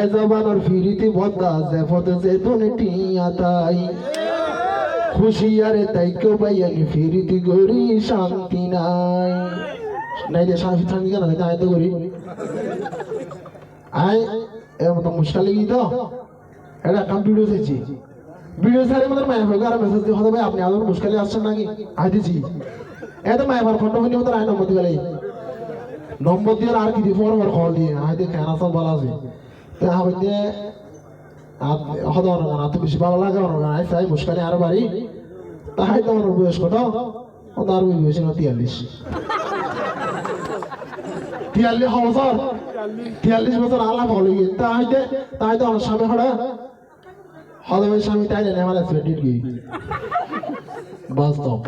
এ ফিরিতি বদা জেফত যেতুন টিয়া তাই। খুশিয়ারে তাই কেউ পাইয়ানি ফিরিতি গরি শান্তি নাই। নাই যে শান্তি শান্তি কেন? থাকে আয় তো করি। আয় এর মতো মুশকিল লেগে তো। এটা একটা ভিডিও দিয়েছি ভিডিও সারে আমাদের মায়ের ভাগে আর মেসেজ দিয়ে হতে ভাই আপনি আলোর মুশকিলে আসছেন নাকি? আয় দিছি। এত মায়ের ফটো ভিডিও মতো আয় নম্বর দিবে নম্বর দিয়ে আর কি দিয়ে ফোন কল দিয়ে আয় দিয়ে কেনা সব ভালো আছে। তো আমি দিয়ে হতে পারব না তো বেশি ভালো লাগে পারব না আয় চাই মুশকিলে আরও বাড়ি। তাই তো আমার বয়স কত ও তো আর বেশি না তিয়াল্লিশ। তিয়াল্লিশ বছর। তিয়াল্লিশ বছর আলাপ হলো গিয়ে। তো তাই তো আমার সামনে হড়া হদমের স্বামী তাই না আমার এক্সপেক্টেড কি বাস্তব।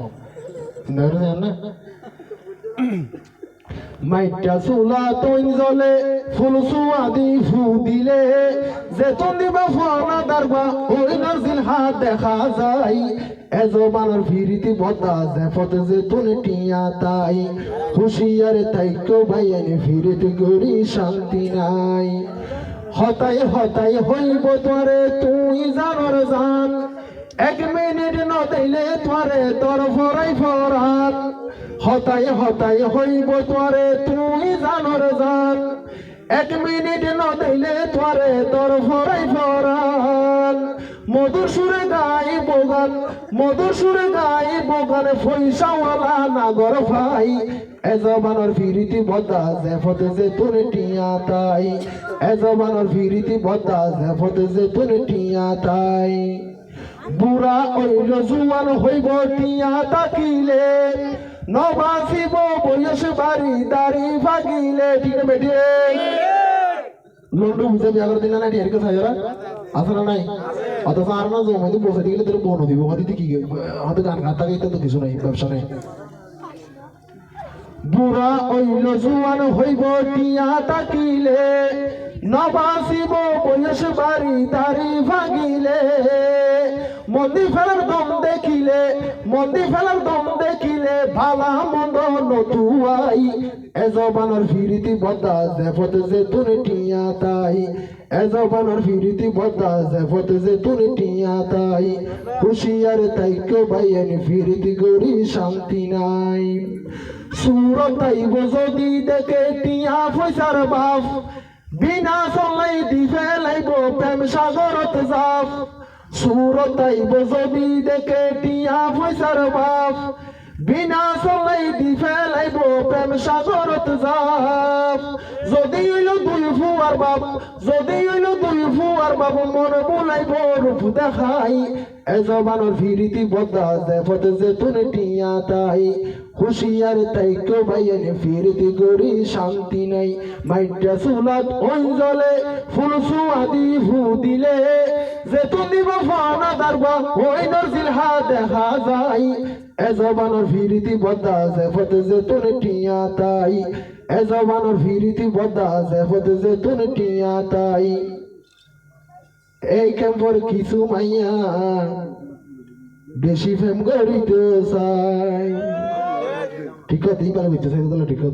চিন্তা না? মাইটা চুলা তৈন জ্বলে ফুল সুয়াদি ফু দিলে। যেতন দিবা ফনা দারবা ওই নার্জিল হাত দেখা যায়। এজবানোর ফিরিতি বদা জেফতে যেতুন টিয়া তাই। হুশিয়ারে তাই কেউ ভাইয়ানি ফিরিতি গরি শান্তি নাই। হতাই হতাই হইব তোরে তুই জানর জান। এক মিনিট নদাইলে তোরে তোর ফরাই ফরাত। হতাই হতাই হইব তোরে তুই জানর জান এক মিনিট নদাইলে তোরে তোর ফরাই ফরান মধুর সুরে গাই বগান মধুর সুরে গাই বগান পয়সাওয়ালা নাগর ভাই। এজবানোর ফিরিতি বদা জেফতে যে তোর টিয়া তাই। এজবানোর ফিরিতি বদা জেফতে যে তোর টিয়া তাই। বুড়া ওইল জুয়ান হইব টিয়া তাকিলে। নবাসিব বয়স বাড়ি দাড়ি ভাগিলে, ঠিক বেটিয়ে লন্ডু বুঝে বিয়া করে দিলে না টিয়ার কাছে যারা আছে না নাই? অথচ আর না, জমা দিয়ে বসে দিলে তোর বোন দিব হাতে কি, হাতে গান গাতা গাইতে তো কিছু নাই, ব্যবসা নেই। বুড়া ওইল জুয়ান হইব টিয়া তাকিলে। নবাসিব বয়স বাড়ি দাড়ি ভাগিলে। মন্দি ফেলার দম দেখিলে, মন্দি ফেলার দম দেখিলে, ভালা মন্দ নতুয়াই। এজবানোর ফিরিতি বদা জেফতে যে তুনে টিয়া তাই। এজবানোর ফিরিতি বদা জেফতে যে তুনে টিয়া তাই। হুশিয়ার কেউ বাইয়ানি ফিরিতি গরি শান্তি নাই। সুরতাইব যদি দেখে টিয়া পয়সার বাপ বিনা চলাই দি ফেলাইব প্রেম সাগরত যাপ সুরতাইব যদি দেখে টিয়া পয়সার বাপ বিনা চলাই দি ফেলাইব প্রেম সাগরত যাপ যদি হইল দুই ফুয়ার বাপ, যদি হইল দুই ফুয়ার বাপ, মন বুলাইব রূপ দেখাই। এজবানোর ফিরিতি বদা জেফতে যে তুনে টিয়া তাই। হুশিয়ার তাই কেউ ভাইয়ানি ফিরিতি গরি শান্তি নাই। মাইটা সুলাত ওই জলে ফুল সুয়াদি ফু দিলে। যে দিব ফানা দারবা, ওই নরজিল হা দেখা যায়। এজবানোর ফিরিতি বদা জেফতে যে তুনে টিয়া তাই। এজবানোর ফিরিতি বদা জেফতে যে তুনে টিয়া তাই। এই কেম্পর কিছু মাইয়া বেশি ফেম করিতে চাই ঠিক আছে এই পারে বুঝতে চাই ঠিক আছে